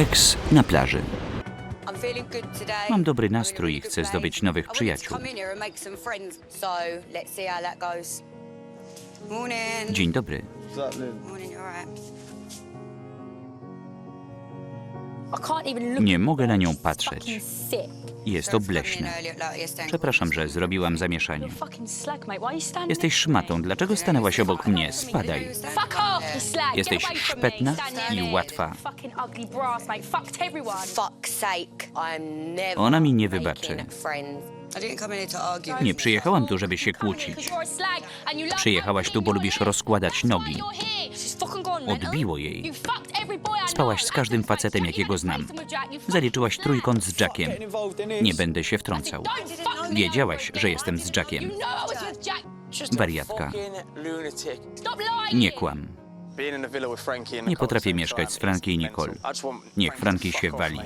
Eks na plaży. Mam dobry nastrój i chcę zdobyć nowych przyjaciół. Dzień dobry. Nie mogę na nią patrzeć. Jest like, yes, thank Przepraszam, że zrobiłam zamieszanie. Jesteś szmatą, dlaczego stanęłaś obok mnie? Spadaj. Jesteś szpetna i łatwa. Ona mi nie wybaczy. I to. Nie przyjechałam tu, żeby się kłócić. Przyjechałaś tu, bo lubisz rozkładać nogi. Odbiło jej. Spałaś z każdym facetem, jakiego znam. Zaliczyłaś trójkąt z Jackiem. Nie będę się wtrącał. Wiedziałaś, że jestem z Jackiem. Wariatka. Nie kłam. Nie potrafię mieszkać z Frankie i Nicole. Niech Frankie się wali.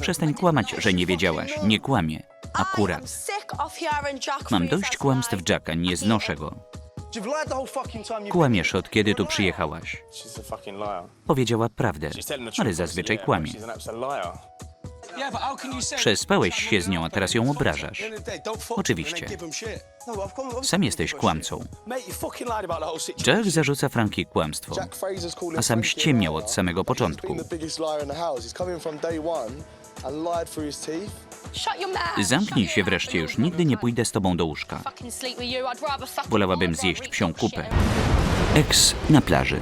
Przestań kłamać, że nie wiedziałaś. Nie kłamie. Akurat. Mam dość kłamstw Jacka, nie znoszę go. Kłamiesz od kiedy tu przyjechałaś. Powiedziała prawdę, ale zazwyczaj kłamie. Przespałeś się z nią, a teraz ją obrażasz. Oczywiście. Sam jesteś kłamcą. Jack zarzuca Frankie kłamstwo, a sam ściemniał od samego początku. Zamknij się wreszcie już, nigdy nie pójdę z tobą do łóżka. Wolałabym zjeść psią kupę. Eks na plaży.